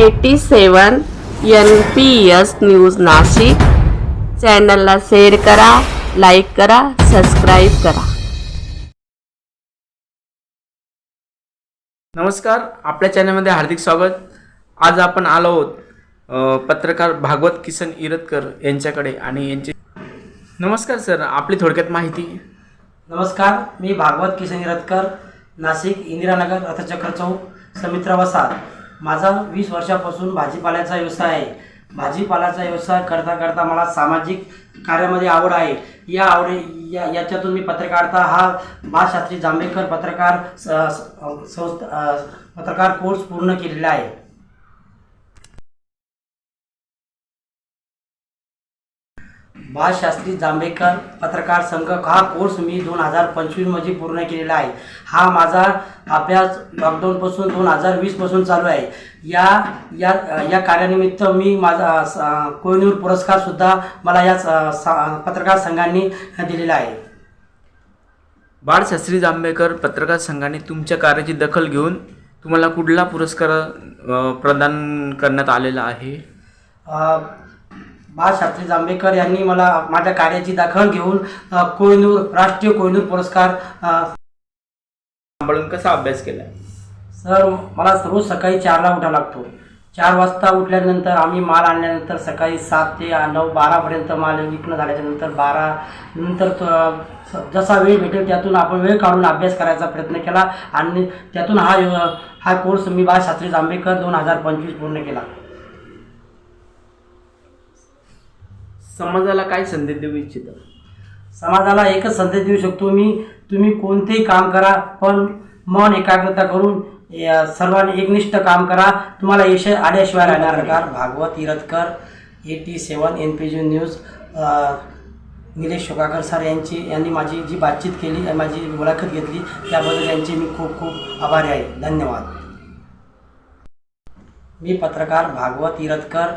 Eighty seven N P S news Nashik. चॅनलला share करा like करा सबस्क्राईब करा. नमस्कार आपल्या चॅनलमध्ये हार्दिक स्वागत. आज आपण आलो आहोत पत्रकार भागवत किसन इरतकर यांच्याकडे आणि यांचे नमस्कार सर आपली थोडक्यात माहिती. नमस्कार मी भागवत किसन रतकर नाशिक इंदिरानगर रथचक्र चौक समित्रा वसाहत माझा वीस वर्षापासून भाजीपाल्याचा व्यवसाय आहे. भाजीपाल्याचा व्यवसाय करता करता मला सामाजिक कार्यामध्ये आवड आहे. या आवडी या याच्यातून मी पत्रकारिता हा बाळशास्त्री जांभेकर पत्रकार स- संस्था पत्रकार कोर्स पूर्ण केलेला आहे. बाळशास्त्री जांभेकर पत्रकार संघ हा कोर्स मी दोन हजार पंचवीसमध्ये पूर्ण केलेला आहे. हा माझा अभ्यास लॉकडाऊनपासून दोन हजार वीसपासून चालू आहे. या या या कार्यानिमित्त मी माझा कोहिनूर पुरस्कारसुद्धा मला या पत्रकार संघांनी दिलेला आहे. बाळशास्त्री जांभेकर पत्रकार संघाने तुमच्या कार्याची दखल घेऊन तुम्हाला कुठला पुरस्कार प्रदान करण्यात आलेला आहे? बाळशास्त्री जांभेकर यांनी मला माझ्या कार्याची दखल घेऊन कोहिनूर राष्ट्रीय कोहिनूर पुरस्कार सांभाळून कसा अभ्यास केला? सर मला रोज सकाळी चारला उठावं लागतो. चार वाजता उठल्यानंतर आम्ही माल आणल्यानंतर सकाळी सात ते नऊ बारापर्यंत माल विकणं झाल्याच्यानंतर बारा नंतर जसा वेळ भेटेल त्यातून आपण वेळ काढून अभ्यास करायचा प्रयत्न केला आणि त्यातून हा हा कोर्स मी बाळशास्त्री जांभेकर दोन हजार पंचवीस पूर्ण केला. समाजाला काय संदेश देऊ इच्छिता? समाजाला एकच संदेश देऊ शकतो मी तुम्ही कोणतेही काम करा पण मन एकाग्रता करून या सर्वांनी एकनिष्ठ काम करा. तुम्हाला यश आल्याशिवाय राहणार प्रकार Bhagwat Iratkar eighty seven N P G news Nilesh Shokakar sir यांची यांनी माझी जी बातचीत केली माझी मुलाखत घेतली त्याबद्दल यांचे मी खूप खूप आभारी आहे. धन्यवाद. मी पत्रकार Bhagwat Iratkar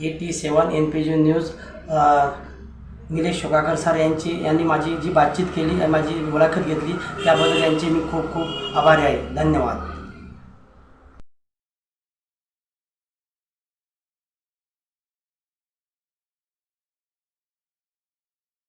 eighty seven N P G news Nilesh Shokakar sir यांची यांनी माझी जी बातचीत केली माझी मुलाखत घेतली त्याबद्दल यांचे मी खूप खूप आभारी आहे. धन्यवाद.